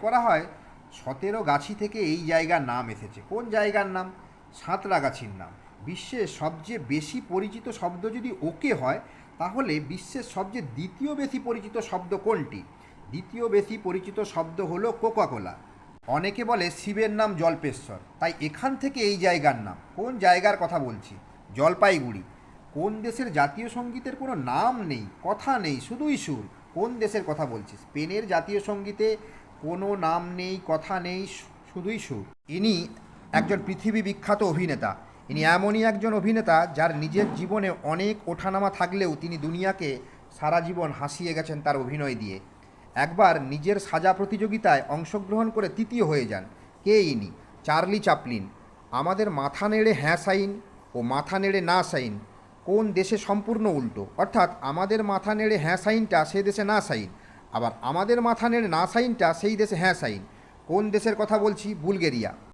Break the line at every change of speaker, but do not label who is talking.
করা হয়, সতেরো গাছি থেকে এই জায়গার নাম এসেছে। কোন জায়গার নাম? সাঁতরাগাছির নাম। বিশ্বের সবচেয়ে বেশি পরিচিত শব্দ যদি ওকে হয়, তাহলে বিশ্বের সবচেয়ে দ্বিতীয় বেশি পরিচিত শব্দ কোনটি? দ্বিতীয় বেশি পরিচিত শব্দ হলো কোকাকোলা। অনেকে বলে শিবের নাম জল্পেশ্বর। তাই এখান থেকে এই জায়গার নাম। কোন জায়গার কথা বলছি? জলপাইগুড়ি। কোন দেশের জাতীয় সঙ্গীতের কোনো নাম নেই, কথা নেই, শুধুই সুর। কোন দেশের কথা বলছি? স্পেনের জাতীয় সঙ্গীতে কোনো নাম নেই, কথা নেই শুধুই সুর। ইনি একজন পৃথিবী বিখ্যাত অভিনেতা। ইনি এমনই একজন অভিনেতা যার নিজের জীবনে অনেক ওঠানামা থাকলেও তিনি দুনিয়াকে সারা জীবন হাসিয়ে গেছেন তার অভিনয় দিয়ে। একবার নিজের সাজা প্রতিযোগিতায় অংশগ্রহণ করে তৃতীয় হয়ে যান। কে ইনি? Charlie Chaplin. আমাদের মাথা নেড়ে হ্যাঁ সাইন ও মাথা নেড়ে না সাইন। কোন দেশে সম্পূর্ণ উল্টো? অর্থাৎ আমাদের মাথা নেড়ে হ্যাঁ সাইনটা সে দেশে না সাইন। আবার আমাদের মাথা নেড়ে না সাইনটা সেই দেশে হ্যাঁ সাইন। কোন দেশের কথা বলছি? বুলগেরিয়া।